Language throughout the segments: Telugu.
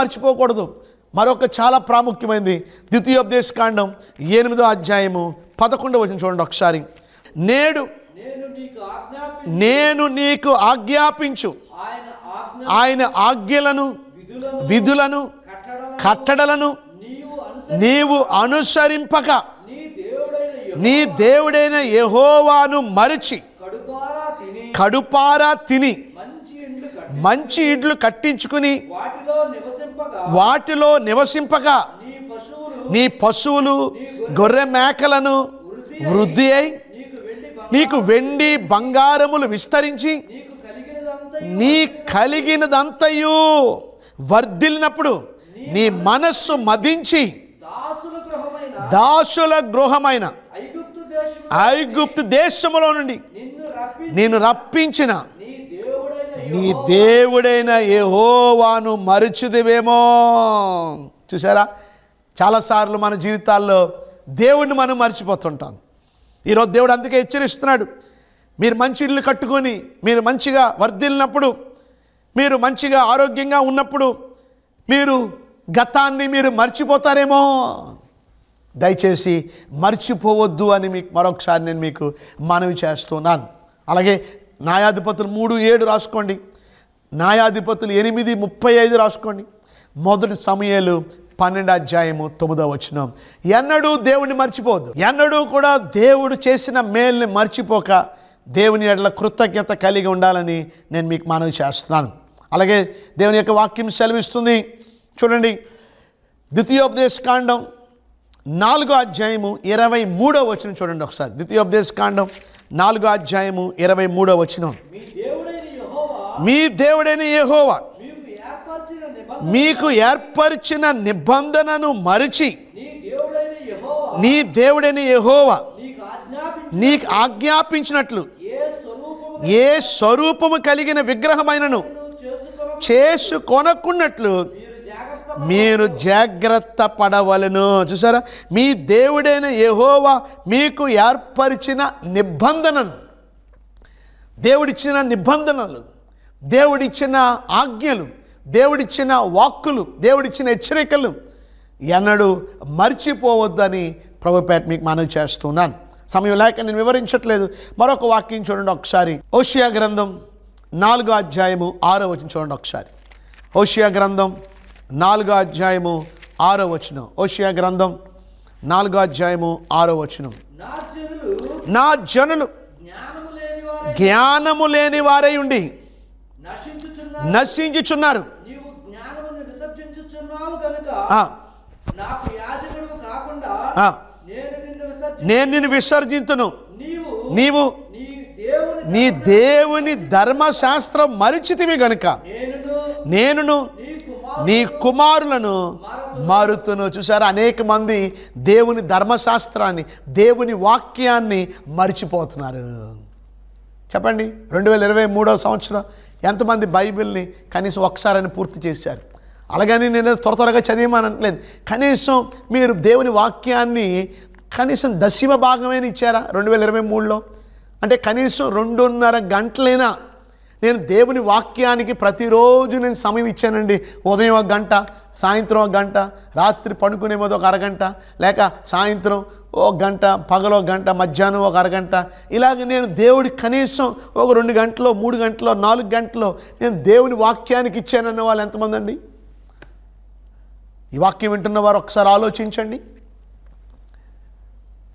మర్చిపోకూడదు. మరొక చాలా ప్రాముఖ్యమైనది ద్వితీయోపదేశ కాండం ఎనిమిదో అధ్యాయము పదకొండవ వచ్చిన చూడండి ఒకసారి. నేడు నేను నీకు ఆజ్ఞాపించు. ఆయన ఆజ్ఞ ఆయన ఆజ్ఞలను విధులను కట్టడలను నీవు అనుసరి నీవు అనుసరింపక. నీ దేవుడైన యెహోవాను మరచి. కడుపారా తిని మంచి ఇడ్లు కట్టించుకుని వాటిలో నివసింపగా నీ పశువులు గొర్రె మేకలను వృద్ధి అయి నీకు వెండి బంగారములు విస్తరించి నీ కలిగినదంతయు వర్ధిల్లినప్పుడు నీ మనస్సు మదించి దాసుల గృహమైన ఐగుప్తు దేశములో నుండి నేను రప్పించిన నీ దేవుడైన ఏహోవాను దేవుడైన మరుచుదివేమో చూసారా చాలాసార్లు మన జీవితాల్లో దేవుడిని మనం మర్చిపోతుంటాం. ఈరోజు దేవుడు అందుకే హెచ్చరిస్తున్నాడు. మీరు మంచి ఇల్లు కట్టుకొని మీరు మంచిగా వర్ధిల్లినప్పుడు మీరు మంచిగా ఆరోగ్యంగా ఉన్నప్పుడు మీరు గతాన్ని మీరు మర్చిపోతారేమో. దయచేసి మర్చిపోవద్దు అని మీకు మరొకసారి నేను మీకు మనవి చేస్తున్నాను. అలాగే న్యాయాధిపతులు మూడు ఏడు రాసుకోండి. న్యాయాధిపతులు ఎనిమిది ముప్పై ఐదు రాసుకోండి. మొదటి సమయాలు పన్నెండు అధ్యాయము తొమ్మిదో వచ్చిన ఎన్నడూ దేవుని మర్చిపోవద్దు. ఎన్నడూ కూడా దేవుడు చేసిన మేల్ని మర్చిపోక దేవుని ఎడల కృతజ్ఞత కలిగి ఉండాలని నేను మీకు మనవి చేస్తున్నాను. అలాగే దేవుని యొక్క వాక్యం సెలవిస్తుంది. చూడండి. ద్వితీయోపదేశ కాండం నాలుగో అధ్యాయము ఇరవై మూడో వచనం చూడండి ఒకసారి. ద్వితీయోపదేశకాండం నాలుగో అధ్యాయము ఇరవై మూడో వచనం. మీ దేవుడైన యెహోవా మీకు ఏర్పరిచిన నిబంధనను మరిచి నీ దేవుడైన యెహోవా నీకు ఆజ్ఞాపించి నీకు ఆజ్ఞాపించినట్లు ఏ స్వరూపము కలిగిన విగ్రహమైనను చేసుకొన చేసుకొనకున్నట్లు మీరు జాగ్రత్త పడవలను. చూసారా? మీ దేవుడైన యహోవా మీకు ఏర్పరిచిన నిబంధనలు. దేవుడిచ్చిన నిబంధనలు. దేవుడిచ్చిన ఆజ్ఞలు. దేవుడిచ్చిన వాక్కులు. దేవుడిచ్చిన హెచ్చరికలు. ఎన్నడూ మర్చిపోవద్దని ప్రభుపేట మీకు మనవి చేస్తున్నాను. సమయం లేక నేను వివరించట్లేదు. మరొక వాక్యం చూడండి ఒకసారి. ఓషియా గ్రంథం నాలుగో అధ్యాయము ఆరో వచ్చిన చూడండి ఒకసారి. ఓషియా గ్రంథం నాలుగో అధ్యాయము ఆరో వచనం. ఓషియా గ్రంథం నాలుగో అధ్యాయము ఆరో వచనం. నా జనులు జ్ఞానము లేని వారై ఉండి నశించుచున్న నశించుచున్నారు. నేను నిన్ను విసర్జి నేను నిన్ను విసర్జింతును. నీవు నీ దేవుని ధర్మశాస్త్రం మరిచితివి గనుక. నేనును నీ కుమారులను మారుతును. చూసారా? అనేక మంది దేవుని ధర్మశాస్త్రాన్ని దేవుని వాక్యాన్ని మర్చిపోతున్నారు. చెప్పండి. రెండు వేల ఇరవై మూడవ సంవత్సరం ఎంతమంది బైబిల్ని కనీసం ఒకసారని పూర్తి చేశారు? అలాగని నేను త్వర త్వరగా చదివమని అనట్లేదు కనీసం మీరు దేవుని వాక్యాన్ని కనీసం దశమ భాగమైన ఇచ్చారా? రెండు వేల ఇరవై మూడులో? అంటే కనీసం రెండున్నర గంటలైనా నేను దేవుని వాక్యానికి ప్రతిరోజు నేను సమయం ఇచ్చానండి. ఉదయం ఒక గంట సాయంత్రం ఒక గంట రాత్రి పడుకునే మీద ఒక అరగంట లేక సాయంత్రం ఒక గంట పగలో ఒక గంట మధ్యాహ్నం ఒక అరగంట. ఇలాగ నేను దేవుడి కనీసం ఒక రెండు గంటలో మూడు గంటలో నాలుగు గంటలో నేను దేవుని వాక్యానికి ఇచ్చానన్న వాళ్ళు ఎంతమంది అండి ఈ వాక్యం వింటున్న వారు ఒకసారి ఆలోచించండి.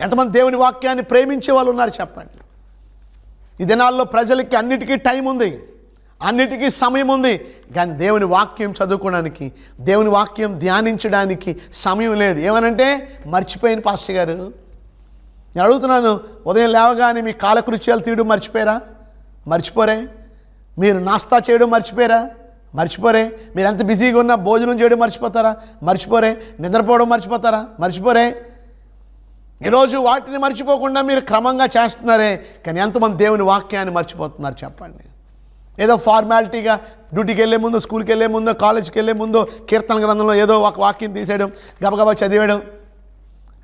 ఎంతమంది దేవుని వాక్యాన్ని ప్రేమించే వాళ్ళు ఉన్నారు చెప్పండి. ఈ దినాల్లో ప్రజలకి అన్నిటికీ టైం ఉంది. అన్నిటికీ సమయం ఉంది. కానీ దేవుని వాక్యం చదువుకోవడానికి దేవుని వాక్యం ధ్యానించడానికి సమయం లేదు. ఏమనంటే మర్చిపోయిన పాస్టర్ గారు. నేను అడుగుతున్నాను ఉదయం లేవగానే మీ కాలకృత్యాలు తీయడం మర్చిపోయారా? మర్చిపోరే. మీరు నాస్తా చేయడం మర్చిపోయారా? మర్చిపోరే. మీరు ఎంత బిజీగా ఉన్నా భోజనం చేయడం మర్చిపోతారా? మర్చిపోరే. నిద్రపోవడం మర్చిపోతారా? మర్చిపోరే. ఈరోజు వాటిని మర్చిపోకుండా మీరు క్రమంగా చేస్తున్నారే కానీ ఎంతమంది దేవుని వాక్యాన్ని మర్చిపోతున్నారు చెప్పండి. ఏదో ఫార్మాలిటీగా డ్యూటీకి వెళ్ళే ముందు స్కూల్కి వెళ్ళే ముందు కాలేజ్కి వెళ్ళే ముందు కీర్తన గ్రంథంలో ఏదో ఒక వాక్యం తీసేయడం గబగబా చదివేయడం.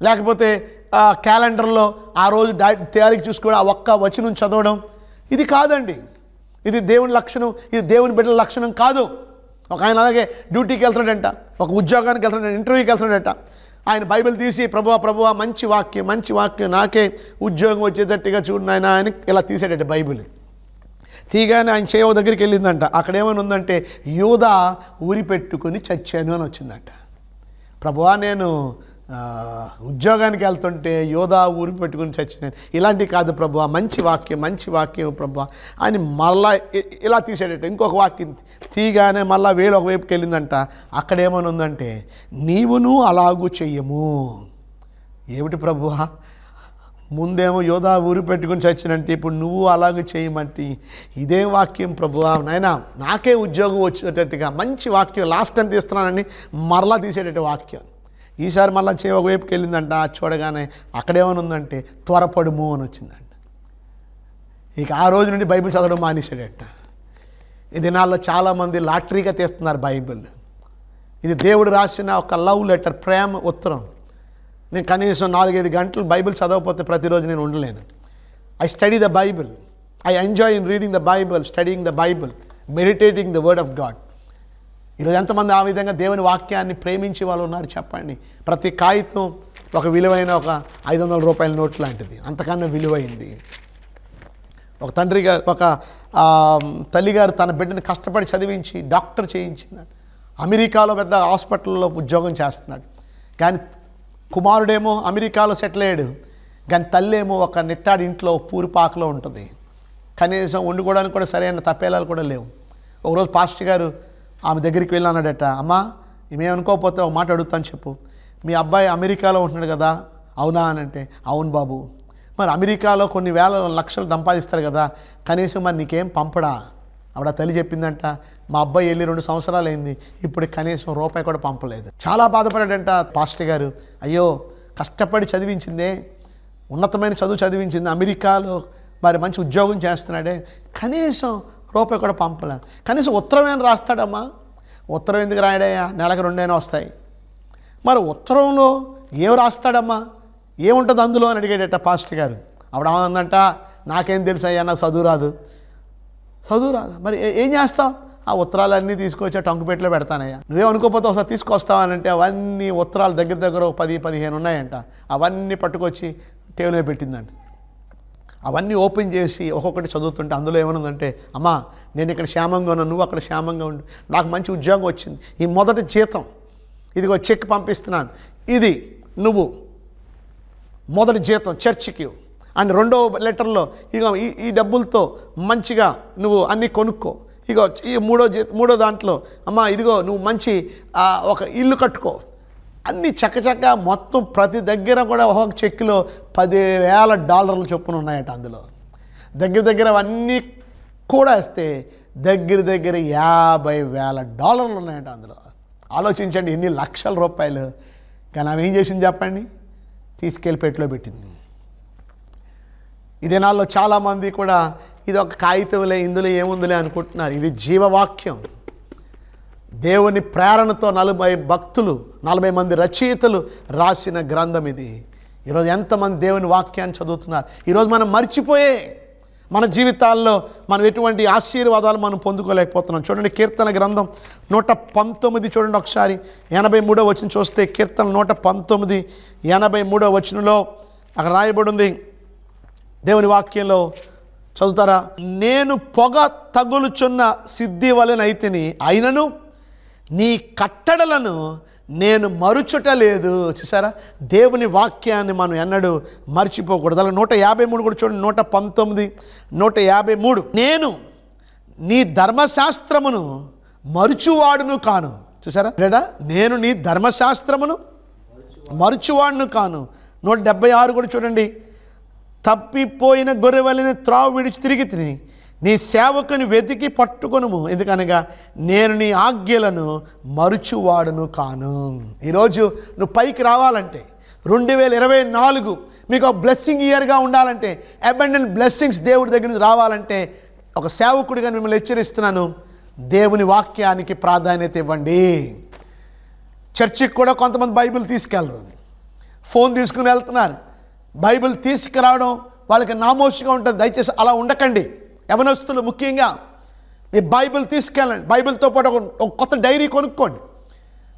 లేకపోతే క్యాలెండర్లో ఆ రోజు తయారీకి చూసుకోవడం ఆ ఒక్క వచనం చదవడం. ఇది కాదండి. ఇది దేవుని లక్షణం ఇది దేవుని బిడ్డల లక్షణం కాదు. ఒక ఆయన అలాగే డ్యూటీకి వెళ్తున్నాడంట ఒక ఉద్యోగానికి వెళ్తున్నాడు ఇంటర్వ్యూకి వెళ్తున్నాడంట. ఆయన బైబిల్ తీసి ప్రభువా ప్రభువా మంచి వాక్యం మంచి వాక్యం నాకే ఉద్యోగం వచ్చేటట్టుగా చూడు నాయన అని ఇలా తీసాడట బైబిల్. తీగానే ఆయన చేయవ దగ్గరికి వెళ్ళిందంట. అక్కడ ఏమైనా ఉందంటే యూద ఊరి పెట్టుకుని చచ్చాను అని వచ్చిందంట. ప్రభువా నేను ఉద్యోగానికి వెళ్తుంటే యోధా ఊరి పెట్టుకుని చచ్చినాను ఇలాంటి కాదు ప్రభు మంచి వాక్యం మంచి వాక్యం ప్రభు. అని మళ్ళా ఇలా తీసేటట్టు ఇంకొక వాక్యం తీగానే మళ్ళా వేలు ఒకవైపుకి వెళ్ళిందంట. అక్కడ ఏమైనా ఉందంటే నీవును అలాగూ చెయ్యము. ఏమిటి ప్రభు? ముందేమో యోధా ఊరి పెట్టుకుని చచ్చినంటే ఇప్పుడు నువ్వు అలాగే చేయమంటే ఇదే వాక్యం ప్రభువా నాయనా నాకే ఉద్యోగం వచ్చేటట్టుగా మంచి వాక్యం లాస్ట్ టైం తీస్తున్నానని మరలా తీసేటట్టు వాక్యం. ఈసారి మళ్ళీ చేయి ఒకవైపుకి వెళ్ళిందంట చూడగానే అక్కడేమనుందంటే త్వరపడుము అని వచ్చిందంట. ఇక ఆ రోజు నుండి బైబిల్ చదవడం మానేశాడంట. ఈ దినాల్లో చాలామంది లాటరీగా తీస్తున్నారు బైబిల్. ఇది దేవుడు రాసిన ఒక లవ్ లెటర్ ప్రేమ ఉత్తరం. నేను కనీసం నాలుగైదు గంటలు బైబిల్ చదవకపోతే ప్రతిరోజు నేను ఉండలేను. I study the Bible I enjoy in reading the Bible studying the Bible meditating the word of God ఈరోజు ఎంతమంది ఆ విధంగా దేవుని వాక్యాన్ని ప్రేమించే వాళ్ళు ఉన్నారు చెప్పండి. ప్రతి కాగితం ఒక విలువైన ఒక ఐదు వందల రూపాయల నోట్ లాంటిది. అంతకన్నా విలువైంది. ఒక తండ్రి గారు ఒక తల్లిగారు తన బిడ్డని కష్టపడి చదివించి డాక్టర్ చేయించిందంట అమెరికాలో పెద్ద హాస్పిటల్లో ఉద్యోగం చేస్తున్నాడు. కానీ కుమారుడేమో అమెరికాలో సెటిల్ అయ్యాడు. కానీ తల్లేమో ఒక నిట్టాడి ఇంట్లో పూరిపాకలో ఉంటుంది. కనీసం వండుకోవడానికి కూడా సరైన తప్పేలాలు కూడా లేవు. ఒకరోజు పాస్టర్ గారు ఆమె దగ్గరికి వెళ్ళి అన్నాడట అమ్మా మేమనుకోకపోతే ఒక మాట అడుగుతాను చెప్పు. మీ అబ్బాయి అమెరికాలో ఉంటున్నాడు కదా. అవునా? అని అంటే అవును బాబు. మరి అమెరికాలో కొన్ని వేల లక్షలు సంపాదిస్తాడు కదా కనీసం మరి నీకేం పంపడా? ఆవిడ తల్లి చెప్పిందంట మా అబ్బాయి వెళ్ళి రెండు సంవత్సరాలు అయింది ఇప్పుడు కనీసం రూపాయి కూడా పంపలేదు. చాలా బాధపడాడంట పాస్టర్ గారు. అయ్యో కష్టపడి చదివించిందే ఉన్నతమైన చదువు చదివించింది అమెరికాలో మరి మంచి ఉద్యోగం చేస్తున్నాడే కనీసం రూపాయి కూడా పంపలే కనీసం ఉత్తరం ఏం రాస్తాడమ్మా? ఉత్తరం ఎందుకు రాయడయ్యా? నెలకు రెండైనా వస్తాయి. మరి ఉత్తరంలో ఏం రాస్తాడమ్మా? ఏముంటుంది అందులో అని అడిగాడట పాస్టర్ గారు. ఆవిడ ఏమందంట నాకేం తెలుసు అయ్యా నాకు చదువు రాదు. చదువు రాదు? మరి ఏ- ఏం చేస్తావు? ఆ ఉత్తరాలన్నీ తీసుకొచ్చి ఆ టంకుపేటలో పెడతానయ్యా. నువ్వేం అనుకోకపోతే ఒకసారి తీసుకొస్తావా? అని అంటే అవన్నీ ఉత్తరాలు దగ్గర దగ్గర పది పదిహేను ఉన్నాయంట. అవన్నీ పట్టుకొచ్చి టేబుల్ పెట్టిందండి అవన్నీ ఓపెన్ చేసి ఒక్కొక్కటి చదువుతుంటే అందులో ఏమనుందంటే అమ్మా నేను ఇక్కడ క్షేమంగా ఉన్నాను నువ్వు అక్కడ క్షేమంగా ఉండు. నాకు మంచి ఉద్యోగం వచ్చింది. ఈ మొదటి జీతం. ఇదిగో చెక్ పంపిస్తున్నాను. ఇది నువ్వు. మొదటి జీతం చర్చికి. అండ్ రెండో లెటర్లో ఇగో ఈ ఈ డబ్బులతో మంచిగా నువ్వు అన్నీ కొనుక్కో. ఇగో ఈ మూడో జీ మూడో దాంట్లో అమ్మా ఇదిగో నువ్వు మంచి ఒక ఇల్లు కట్టుకో. అన్నీ చక్కచక్క మొత్తం ప్రతి దగ్గర కూడా ఒక చెక్లో పదివేల డాలర్లు చొప్పున ఉన్నాయట అందులో. దగ్గర దగ్గర అవన్నీ కూడా వేస్తే దగ్గర దగ్గర యాభై వేల డాలర్లు ఉన్నాయట అందులో. ఆలోచించండి ఎన్ని లక్షల రూపాయలు. కానీ ఆమె ఏం చేసింది చెప్పండి? తీసుకెళ్ళి పెట్టిలో పెట్టింది. ఈ దినాల్లో చాలామంది కూడా ఇది ఒక కాగితంలే ఇందులో ఏముందిలే అనుకుంటున్నారు. ఇది జీవవాక్యం. దేవుని ప్రేరణతో నలభై భక్తులు నలభై మంది రచయితలు రాసిన గ్రంథం ఇది. ఈరోజు ఎంతమంది దేవుని వాక్యాన్ని చదువుతున్నారు? ఈరోజు మనం మర్చిపోయే మన జీవితాల్లో మనం ఎటువంటి ఆశీర్వాదాలు మనం పొందుకోలేకపోతున్నాం. చూడండి కీర్తన గ్రంథం నూట పంతొమ్మిది చూడండి ఒకసారి. ఎనభై మూడో వచ్చిన చూస్తే కీర్తన నూట పంతొమ్మిది ఎనభై మూడో వచనంలో అక్కడ రాయబడి ఉంది దేవుని వాక్యంలో చదువుతారా? నేను పొగ తగులుచున్న సిద్ధి వలనైతిని అయినను నీ కట్టడలను నేను మరుచుట లేదు. చూసారా? దేవుని వాక్యాన్ని మనం ఎన్నడూ మర్చిపోకూడదు. అలా నూట యాభై మూడు కూడా చూడండి. నూట పంతొమ్మిది నూట యాభై మూడు. నేను నీ ధర్మశాస్త్రమును మరుచువాడును కాను. చూసారా? లేడా నేను నీ ధర్మశాస్త్రమును మరుచువాడును కాను. నూట డెబ్బై ఆరు కూడా చూడండి. తప్పిపోయిన గొర్రెవలిని త్రావు విడిచి తిరిగి తిని నీ సేవకుని వెతికి పట్టుకొనుము. ఎందుకనగా నేను నీ ఆజ్ఞలను మరుచువాడును కాను. ఈరోజు నువ్వు పైకి రావాలంటే రెండు వేల ఇరవై నాలుగు మీకు ఒక బ్లెస్సింగ్ ఇయర్గా ఉండాలంటే అబండెంట్ బ్లెస్సింగ్స్ దేవుడి దగ్గర నుంచి రావాలంటే ఒక సేవకుడిగా మిమ్మల్ని హెచ్చరిస్తున్నాను. దేవుని వాక్యానికి ప్రాధాన్యత ఇవ్వండి. చర్చికి కూడా కొంతమంది బైబిల్ తీసుకెళ్ళరు. ఫోన్ తీసుకుని వెళ్తున్నారు. బైబిల్ తీసుకురావడం వాళ్ళకి నామోషిగా ఉంటుంది. దయచేసి అలా ఉండకండి. యవనస్తులు ముఖ్యంగా మీ బైబిల్ తీసుకెళ్ళండి. బైబిల్తో పాటు ఒక కొత్త డైరీ కొనుక్కోండి.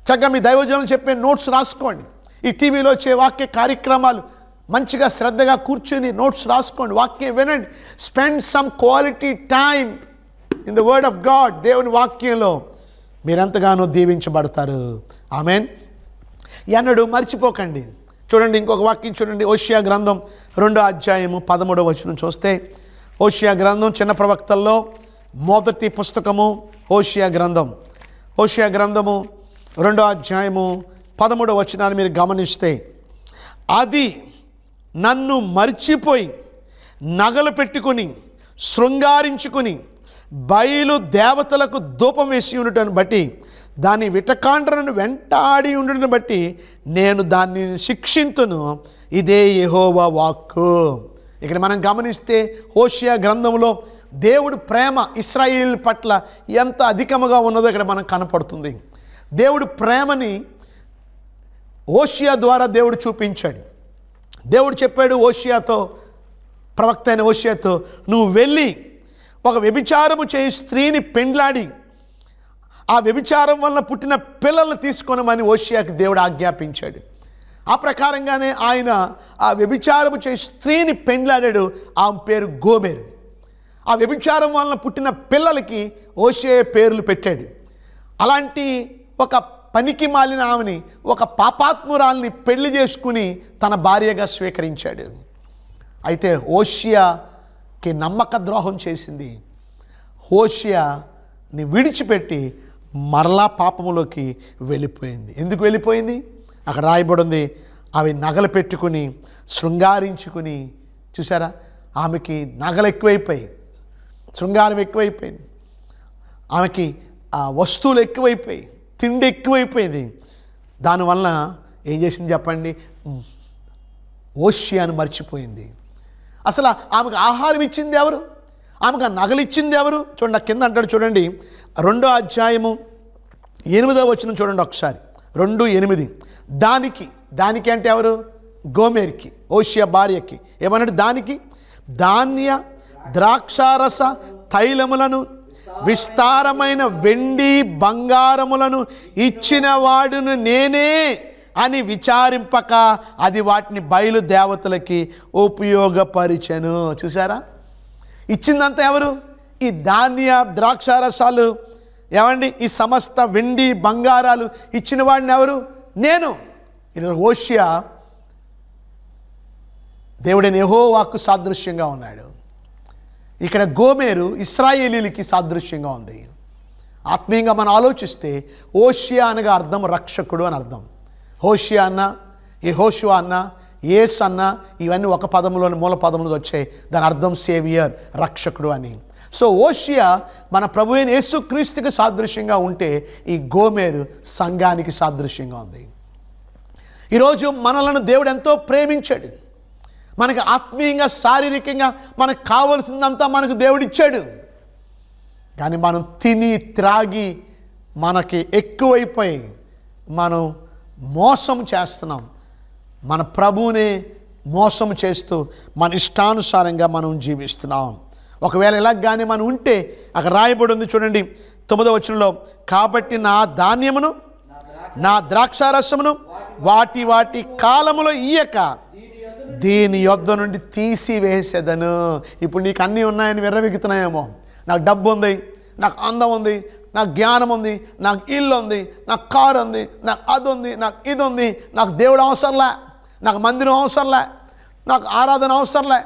చక్కగా మీ దైవజనం చెప్పే నోట్స్ రాసుకోండి. ఈ టీవీలో వచ్చే వాక్య కార్యక్రమాలు మంచిగా శ్రద్ధగా కూర్చొని నోట్స్ రాసుకోండి. వాక్యం వినండి. Spend some quality time in the word of God దేవుని వాక్యంలో. మీరెంతగానో దీవించబడతారు. ఆమెన్. ఎన్నడూ మర్చిపోకండి. చూడండి ఇంకొక వాక్యం చూడండి. ఓషియా గ్రంథం రెండో అధ్యాయము పదమూడవ వచనం చూస్తే ఓషియా గ్రంథం చిన్న ప్రవక్తల్లో మొదటి పుస్తకము ఓషియా గ్రంథం. ఓషియా గ్రంథము రెండో అధ్యాయము పదమూడవ వచనాన్ని మీరు గమనిస్తే అది నన్ను మర్చిపోయి నగలు పెట్టుకుని శృంగారించుకుని బయలు దేవతలకు ధూపం వేసి ఉండటం బట్టి దాని విటకాండ్రను వెంటాడి ఉండటం బట్టి నేను దాన్ని శిక్షింతును. ఇదే యహోవా వాక్కు. ఇక్కడ మనం గమనిస్తే హోషియా గ్రంథంలో దేవుడు ప్రేమ ఇస్రాయిల్ పట్ల ఎంత అధికముగా ఉన్నదో ఇక్కడ మనకు కనపడుతుంది. దేవుడు ప్రేమని ఓషియా ద్వారా దేవుడు చూపించాడు. దేవుడు చెప్పాడు ఓషియాతో ప్రవక్త అయిన ఓషియాతో నువ్వు వెళ్ళి ఒక వ్యభిచారము చేయి స్త్రీని పెండ్లాడి. ఆ వ్యభిచారం వలన పుట్టిన పిల్లల్ని తీసుకొనమని ఓషియాకి దేవుడు ఆజ్ఞాపించాడు. ఆ ప్రకారంగానే ఆయన ఆ వ్యభిచారము చే స్త్రీని పెండ్లాడాడు. ఆమె పేరు గోమేరు ఆ వ్యభిచారం వలన పుట్టిన పిల్లలకి ఓషే పేర్లు పెట్టాడు. అలాంటి ఒక పనికి మాలిన ఆమెని ఒక పాపాత్మురాల్ని పెళ్ళి చేసుకుని తన భార్యగా స్వీకరించాడు. అయితే ఓషియాకి నమ్మక ద్రోహం చేసింది. హోషియాని విడిచిపెట్టి మరలా పాపములోకి వెళ్ళిపోయింది. ఎందుకు వెళ్ళిపోయింది? అక్కడ రాయబడింది. అవి నగలు పెట్టుకుని శృంగారించుకుని చూసారా ఆమెకి నగలు ఎక్కువైపోయాయి. శృంగారం ఎక్కువైపోయింది. ఆమెకి ఆ వస్తువులు ఎక్కువైపోయాయి. తిండి ఎక్కువైపోయింది. దానివల్ల ఏం చేసింది చెప్పండి? ఓషియాను మర్చిపోయింది. అసలు ఆమెకు ఆహారం ఇచ్చింది ఎవరు? ఆమెకు ఆ నగలు ఇచ్చింది ఎవరు? చూడండి ఆ కింద అంటాడు చూడండి. రెండో అధ్యాయము ఎనిమిదో వచ్చిన చూడండి ఒకసారి. రెండు ఎనిమిది. దానికి దానికి అంటే ఎవరు? గోమేర్కి ఓషియా భార్యకి. ఏమన్నాడు? దానికి ధాన్య ద్రాక్షారస తైలములను విస్తారమైన వెండి బంగారములను ఇచ్చిన వాడును నేనే అని విచారింపక అది వాటిని బయలు దేవతలకి ఉపయోగపరిచెను. చూసారా ఇచ్చిందంతా ఎవరు? ఈ ధాన్య ద్రాక్షారసాలు ఏమండి? ఈ సమస్త వెండి బంగారాలు ఇచ్చిన వాడిని ఎవరు? నేను. ఓషియా దేవుడైన నెహోవాకు సాదృశ్యంగా ఉన్నాడు. ఇక్కడ గోమేరు ఇస్రాయేలీలకి సాదృశ్యంగా ఉంది. ఆత్మీయంగా మనం ఆలోచిస్తే ఓషియా అనగా అర్థం రక్షకుడు అని అర్థం. హోషియా అన్న యెహోషువ అన్న ఏస్ అన్న ఇవన్నీ ఒక పదంలోని మూల పదంలో వచ్చాయి. దాని అర్థం సేవియర్ రక్షకుడు అని. సో ఓషియా మన ప్రభు అయిన యేసుక్రీస్తుకి సాదృశ్యంగా ఉంటే ఈ గోమేరు సంఘానికి సాదృశ్యంగా ఉంది. ఈరోజు మనలను దేవుడు ఎంతో ప్రేమించాడు. మనకి ఆత్మీయంగా శారీరకంగా మనకు కావలసిందంతా మనకు దేవుడు ఇచ్చాడు. కానీ మనం తిని త్రాగి మనకి ఎక్కువైపోయి మనం మోసం చేస్తున్నాం. మన ప్రభువునే మోసం చేస్తూ మన ఇష్టానుసారంగా మనం జీవిస్తున్నాం. ఒకవేళ ఇలాగానే మనం ఉంటే అక్కడ రాయబడి ఉంది చూడండి తొమ్మిదవ వచనంలో కాబట్టి నా ధాన్యమును నా ద్రాక్షారసమును వాటి వాటి కాలములో ఇయ్యక దీని యొద్ద నుండి తీసివేసేదను. ఇప్పుడు నీకు అన్నీ ఉన్నాయని విర్రవెక్కుతున్నాయేమో నాకు డబ్బు ఉంది నాకు అందం ఉంది నాకు జ్ఞానం ఉంది నాకు ఇల్లు ఉంది నాకు కారు ఉంది నాకు అది ఉంది నాకు ఇది ఉంది నాకు దేవుడు అవసరంలే నాకు మందిరం అవసరంలే నాకు ఆరాధన అవసరంలే.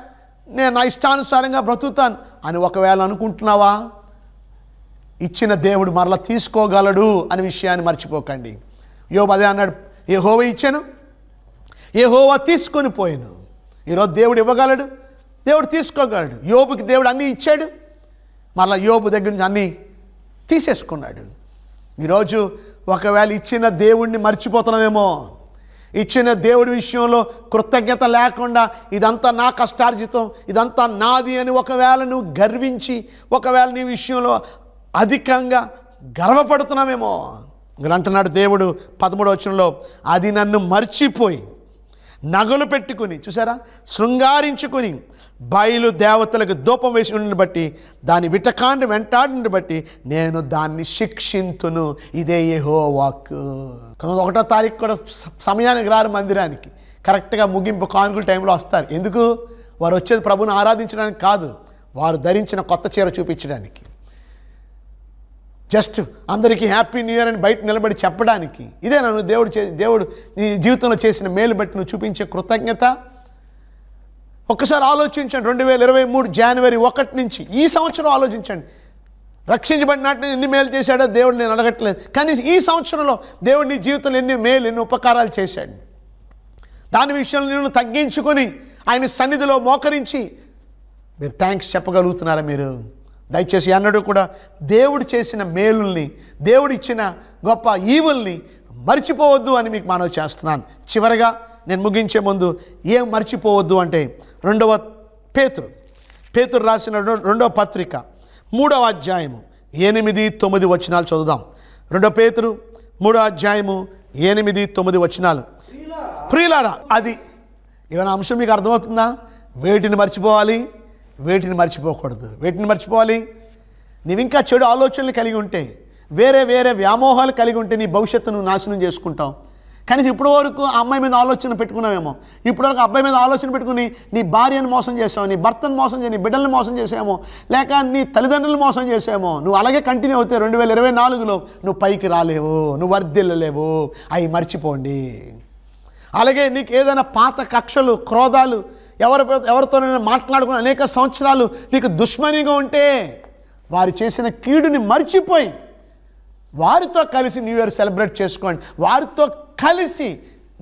నేను నా ఇష్టానుసారంగా బ్రతుకుతాను. అని ఒకవేళ అనుకుంటున్నావా? ఇచ్చిన దేవుడు మరలా తీసుకోగలడు అనే విషయాన్ని మర్చిపోకండి. యోబు అదే అన్నాడు ఏ హోవ ఇచ్చాను ఏ హోవా తీసుకొని పోయాను. ఈరోజు దేవుడు ఇవ్వగలడు దేవుడు తీసుకోగలడు. యోబుకి దేవుడు అన్నీ ఇచ్చాడు మరలా యోబు దగ్గర నుంచి అన్నీ తీసేసుకున్నాడు. ఈరోజు ఒకవేళ ఇచ్చిన దేవుణ్ణి మర్చిపోతున్నామేమో ఇచ్చిన దేవుడి విషయంలో కృతజ్ఞత లేకుండా ఇదంతా నా కష్టార్జితం ఇదంతా నాది అని ఒకవేళ నువ్వు గర్వించి ఒకవేళ నీ విషయంలో అధికంగా గర్వపడుతున్నామేమో ఇక్కడ అంటున్నాడు దేవుడు పదమూడవచనంలో అది నన్ను మర్చిపోయి నగలు పెట్టుకుని చూసారా? శృంగారించుకుని బయలు దేవతలకు ధూపం వేసి ఉండిని బట్టి దాని విటకాండ వెంటాడిని బట్టి నేను దాన్ని శిక్షింతును. ఇదే ఏహో వాక్ ఒకటో తారీఖు కూడా సమయానికి రారు మందిరానికి. కరెక్ట్గా ముగింపు కానుకల టైంలో వస్తారు. ఎందుకు? వారు వచ్చేది ప్రభుని ఆరాధించడానికి కాదు. వారు ధరించిన కొత్త చీర చూపించడానికి. జస్ట్ అందరికీ హ్యాపీ న్యూ ఇయర్ అని బయట నిలబడి చెప్పడానికి. ఇదే నన్ను దేవుడు చే దేవుడు నీ జీవితంలో చేసిన మేలు బట్టి నువ్వు చూపించే కృతజ్ఞత. ఒక్కసారి ఆలోచించండి రెండు వేల ఇరవై మూడు జనవరి ఒకటి నుంచి ఈ సంవత్సరం ఆలోచించండి. రక్షించబడిన నాటిని ఎన్ని మేలు చేశాడో దేవుడు నేను అడగట్లేదు. కానీ ఈ సంవత్సరంలో దేవుడు నీ జీవితంలో ఎన్ని మేలు ఎన్ని ఉపకారాలు చేశాడు. దాని విషయంలో నేను తగ్గించుకొని ఆయన సన్నిధిలో మోకరించి మీరు థ్యాంక్స్ చెప్పగలుగుతున్నారా మీరు? దయచేసి అన్నడు కూడా దేవుడు చేసిన మేలుల్ని దేవుడు ఇచ్చిన గొప్ప ఈవుల్ని మర్చిపోవద్దు అని మీకు మనవి చేస్తున్నాను. చివరగా నేను ముగించే ముందు ఏం మర్చిపోవద్దు అంటే రెండవ పేతురు. పేతురు రాసిన రెండో- రెండవ పత్రిక మూడవ అధ్యాయము ఎనిమిది తొమ్మిది వచనాలు చదువుదాం. రెండో పేతురు మూడో అధ్యాయము ఎనిమిది తొమ్మిది వచనాలు. ప్రియులారా, ప్రియులారా అది ఏమైనా అంశం మీకు అర్థమవుతుందా? వేటిని మర్చిపోవాలి? వేటిని మర్చిపోకూడదు. వేటిని మర్చిపోవాలి? నీవు ఇంకా చెడు ఆలోచనలు కలిగి ఉంటే వేరే వేరే వ్యామోహాలు కలిగి ఉంటే నీ భవిష్యత్తును నాశనం చేసుకుంటావు. కనీసం ఇప్పటి వరకు ఆ అమ్మాయి మీద ఆలోచన పెట్టుకున్నావేమో. ఇప్పటివరకు అబ్బాయి మీద ఆలోచన పెట్టుకుని నీ భార్యను మోసం చేసావు నీ భర్తను మోసం చేసి నీ బిడ్డల్ని మోసం చేసామో లేక నీ తల్లిదండ్రులను మోసం చేసామో నువ్వు అలాగే కంటిన్యూ అవుతే రెండు వేల ఇరవై నాలుగులో నువ్వు పైకి రాలేవు నువ్వు వర్ధిల్లలేవు. అవి మర్చిపోండి. అలాగే నీకు ఏదైనా పాత కక్షలు క్రోధాలు ఎవరి ఎవరితోనైనా మాట్లాడుకుని అనేక సంవత్సరాలు నీకు దుష్మనిగా ఉంటే వారు చేసిన కీడుని మర్చిపోయి వారితో కలిసి న్యూ ఇయర్ సెలబ్రేట్ చేసుకోండి. వారితో కలిసి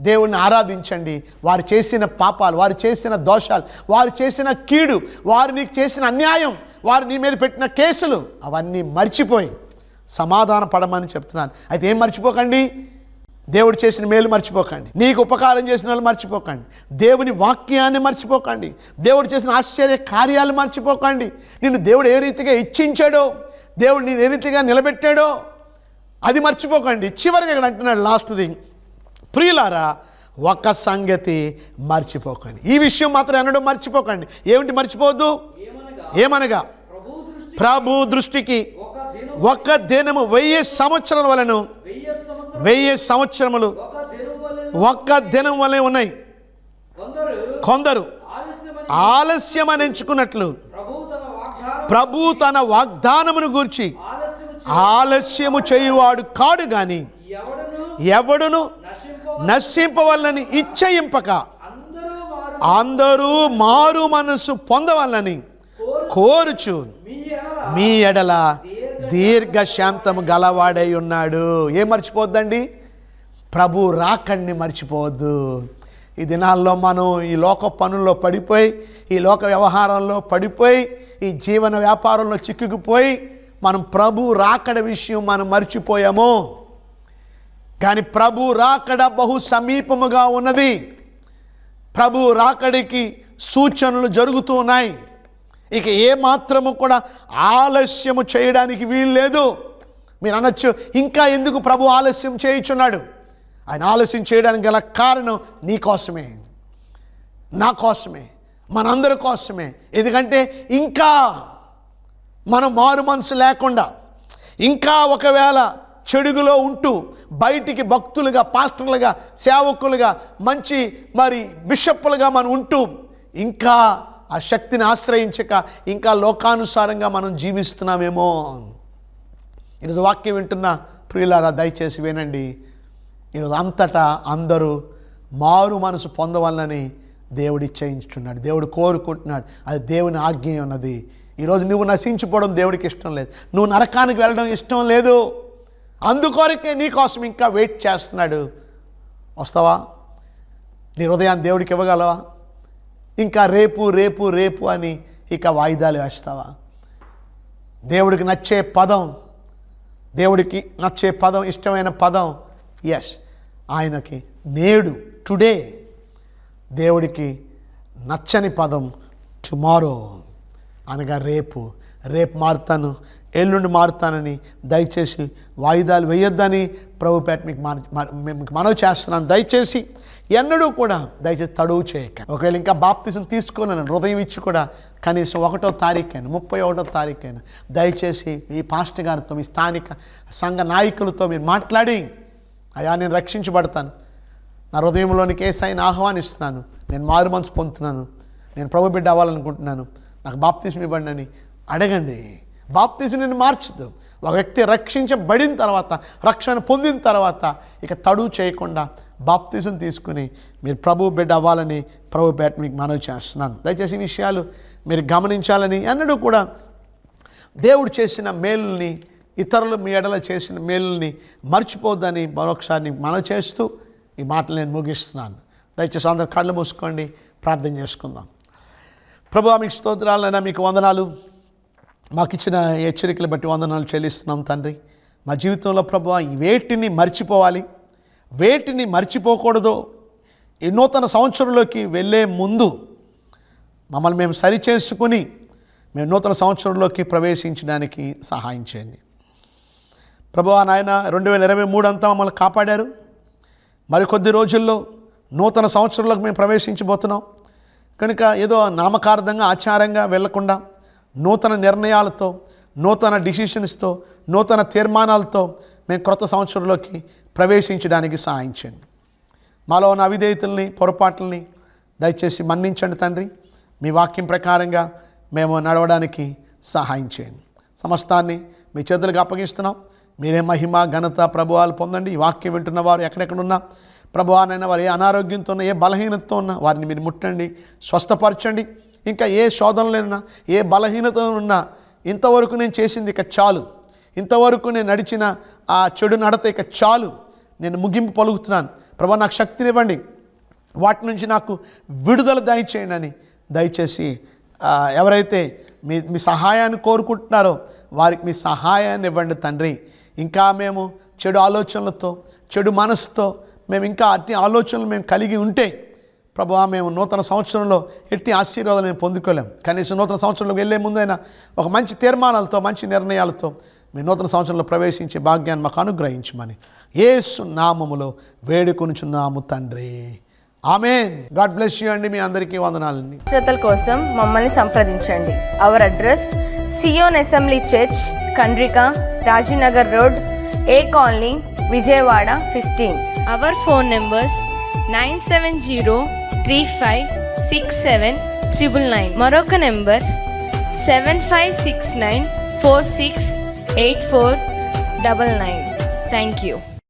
దేవుణ్ణి ఆరాధించండి. వారు చేసిన పాపాలు వారు చేసిన దోషాలు వారు చేసిన కీడు వారు నీకు చేసిన అన్యాయం వారు నీ మీద పెట్టిన కేసులు అవన్నీ మర్చిపోయి సమాధాన పడమని చెప్తున్నాను. అయితే ఏం మర్చిపోకండి? దేవుడు చేసిన మేలు మర్చిపోకండి. నీకు ఉపకారం చేసిన వాళ్ళు మర్చిపోకండి. దేవుని వాక్యాన్ని మర్చిపోకండి. దేవుడు చేసిన ఆశ్చర్య కార్యాలు మర్చిపోకండి. నిన్ను దేవుడు ఏ రీతిగా ఇచ్చించాడో దేవుడు నేను ఏ రీతిగా నిలబెట్టాడో అది మర్చిపోకండి. చివరిగా ఇక్కడ అంటున్నాడు లాస్ట్ది ప్రియులారా ఒక సంగతి మర్చిపోకండి. ఈ విషయం మాత్రం అనడం మర్చిపోకండి. ఏమిటి మర్చిపోవద్దు? ఏమనగా? ప్రభు దృష్టి ప్రభు దృష్టికి ఒక్క దినము వెయ్యి సంవత్సరాల వలను వెయ్యి సంవత్సరములు ఒక్క దినం వలె ఉన్నాయి. కొందరు ఆలస్యమని ఆలస్యం అని ఎంచుకున్నట్లు ప్రభు తన వాగ్దానమును గూర్చి ఆలస్యము చేయువాడు కాడు గాని ఎవడును నశింప నశింపవల్లని ఇచ్చయింపక అందరూ మారు మనసు పొందవాలని కోరుచు మీ ఎడల దీర్ఘశాంతము గలవాడై ఉన్నాడు. ఏం మర్చిపోద్దండి ప్రభు రాకడిని మర్చిపోవద్దు. ఈ దినాల్లో మనం ఈ లోక పనుల్లో పడిపోయి ఈ లోక వ్యవహారంలో పడిపోయి ఈ జీవన వ్యాపారంలో చిక్కుకుపోయి మనం ప్రభు రాకడ విషయం మనం మర్చిపోయాము. కానీ ప్రభు రాకడ బహు సమీపముగా ఉన్నది. ప్రభు రాకడికి సూచనలు జరుగుతూ ఉన్నాయి. ఇక ఏ మాత్రము కూడా ఆలస్యము చేయడానికి వీలు లేదు. మీరు అనొచ్చు ఇంకా ఎందుకు ప్రభు ఆలస్యం చేయుచున్నాడు? ఆయన ఆలస్యం చేయడానికి గల కారణం నీ కోసమే. నా కోసమే. మనందరి కోసమే. ఎందుకంటే ఇంకా మనం మారు మనసు లేకుండా ఇంకా ఒకవేళ చెడుగులో ఉంటూ బయటికి భక్తులుగా పాస్టర్లుగా సేవకులుగా మంచి మరి బిషప్పులుగా మనం ఉంటూ ఇంకా ఆ శక్తిని ఆశ్రయించక ఇంకా లోకానుసారంగా మనం జీవిస్తున్నామేమో ఈరోజు వాక్యం వింటున్న ప్రియులారా దయచేసి వినండి. ఈరోజు అంతటా అందరూ మారు మనసు పొందవాలని దేవుడు ఇచ్చయించుతున్నాడు దేవుడు కోరుకుంటున్నాడు. అది దేవుని ఆజ్ఞ ఉన్నది. ఈరోజు నువ్వు నశించిపోవడం దేవుడికి ఇష్టం లేదు. నువ్వు నరకానికి వెళ్ళడం ఇష్టం లేదు. అందుకోరికే నీకోసం ఇంకా వెయిట్ చేస్తున్నాడు. వస్తావా? నీ హృదయాన్ని దేవుడికి ఇవ్వగలవా? ఇంకా రేపు రేపు రేపు అని ఇక వాయిదాలు వేస్తావా? దేవుడికి నచ్చే పదం దేవుడికి నచ్చే పదం ఇష్టమైన పదం ఎస్ ఆయనకి నేడు టుడే దేవుడికి నచ్చని పదం టుమారో అనగా రేపు. రేపు మారుతాను ఎల్లుండి మారుతానని దయచేసి వాయిదాలు వేయొద్దని ప్రభుపేట మీకు మార్ మీకు మనవి చేస్తున్నాను. దయచేసి ఎన్నడూ కూడా దయచేసి తడువు చేయక ఒకవేళ ఇంకా బాప్తిసం తీసుకున్నాను హృదయం ఇచ్చి కూడా కనీసం ఒకటో తారీఖైనా ముప్పై ఒకటో తారీఖైనా దయచేసి మీ పాస్టర్ గారితో మీ స్థానిక సంఘ నాయకులతో మీరు మాట్లాడి. అయా నేను రక్షించబడతాను. నా హృదయంలోని ఏసైని ఆహ్వానిస్తున్నాను? నేను మారు మనసు పొందుతున్నాను. నేను ప్రభు బిడ్డ అవ్వాలనుకుంటున్నాను. నాకు బాప్తిసం ఇవ్వండి అని అడగండి. బాప్తిసం నేను మార్చదు ఒక వ్యక్తి రక్షించబడిన తర్వాత రక్షణ పొందిన తర్వాత ఇక తడువు చేయకుండా బాప్తిజం తీసుకుని మీరు ప్రభు బిడ్డ అవ్వాలని ప్రభు బిడ్డ మీకు మనవి చేస్తున్నాను. దయచేసి ఈ విషయాలు మీరు గమనించాలని అన్నడూ కూడా దేవుడు చేసిన మేలుల్ని ఇతరులు మీ ఎడల చేసిన మేలుల్ని మర్చిపోద్దని మరొకసారి మనవి చేస్తూ ఈ మాటలు నేను ముగిస్తున్నాను. దయచేసి అందరు కళ్ళు మూసుకోండి ప్రార్థన చేసుకుందాం. ప్రభు మీకు స్తోత్రాలైనా మీకు వందనాలు. మాకు ఇచ్చిన హెచ్చరికలు బట్టి వందనాలు చెల్లిస్తున్నాం తండ్రి. మా జీవితంలో ప్రభు ఈ వేటిని మర్చిపోవాలి. వేటిని మర్చిపోకూడదు. ఈ నూతన సంవత్సరంలోకి వెళ్ళే ముందు మమ్మల్ని మేము సరిచేసుకుని మేము నూతన సంవత్సరంలోకి ప్రవేశించడానికి సహాయం చేయండి. ప్రభు నాయన రెండు వేల ఇరవై మూడు అంతా మమ్మల్ని కాపాడారు. మరికొద్ది రోజుల్లో నూతన సంవత్సరంలోకి మేము ప్రవేశించబోతున్నాం. కనుక ఏదో నామకార్థంగా ఆచారంగా వెళ్ళకుండా నూతన నిర్ణయాలతో నూతన డిసిషన్స్తో నూతన తీర్మానాలతో మేము క్రొత్త సంవత్సరంలోకి ప్రవేశించడానికి సహాయం చేయండి. మాలో ఉన్న అవిధేయతల్ని పొరపాట్లని దయచేసి మన్నించండి తండ్రి. మీ వాక్యం ప్రకారంగా మేము నడవడానికి సహాయం చేయండి. సమస్తాన్ని మీ చేతులకు అప్పగిస్తున్నాం. మీరే మహిమ ఘనత ప్రభువాలు పొందండి. ఈ వాక్యం వింటున్న వారు ఎక్కడెక్కడున్నా ప్రభువానైనా వారు ఏ అనారోగ్యంతో ఉన్నా ఏ బలహీనతతో ఉన్నా వారిని మీరు ముట్టండి స్వస్థపరచండి. ఇంకా ఏ శోధనలున్నా ఏ బలహీనతనున్నా ఇంతవరకు నేను చేసింది ఇక చాలు. ఇంతవరకు నేను నడిచిన ఆ చెడు నడత ఇక చాలు. నేను ముగింపు పలుకుతున్నాను. ప్రభా నాకు శక్తినివ్వండి వాటి నుంచి నాకు విడుదల దయచేయండి అని దయచేసి ఎవరైతే మీ మీ సహాయాన్ని కోరుకుంటున్నారో వారికి మీ సహాయాన్ని ఇవ్వండి తండ్రి. ఇంకా మేము చెడు ఆలోచనలతో చెడు మనసుతో మేము ఇంకా అట్టి ఆలోచనలు మేము కలిగి ఉంటే ప్రభా మేము నూతన సంవత్సరంలో ఎట్టి ఆశీర్వాదాలు మేము పొందుకోలేం. కనీసం నూతన సంవత్సరంలోకి వెళ్ళే ముందైనా ఒక మంచి తీర్మానాలతో మంచి నిర్ణయాలతో మీ నూతన సంవత్సరంలో ప్రవేశించే భాగ్యాన్ని మాకు అనుగ్రహించమని ఏసు నామములో వేడుకొనుచున్నాము తండ్రి. ఆమెన్. గాడ్ బ్లెస్ యూ అండి మీ అందరికీ వందనాలండి. శ్రోతల కోసం మమ్మల్ని సంప్రదించండి. Our address Zion assembly church Kandrika Rajinagar road A colony Vijayawada fifteen. Three five six seven triple nine ಮರೊಕ number seven five six nine four six eight four double nine thank you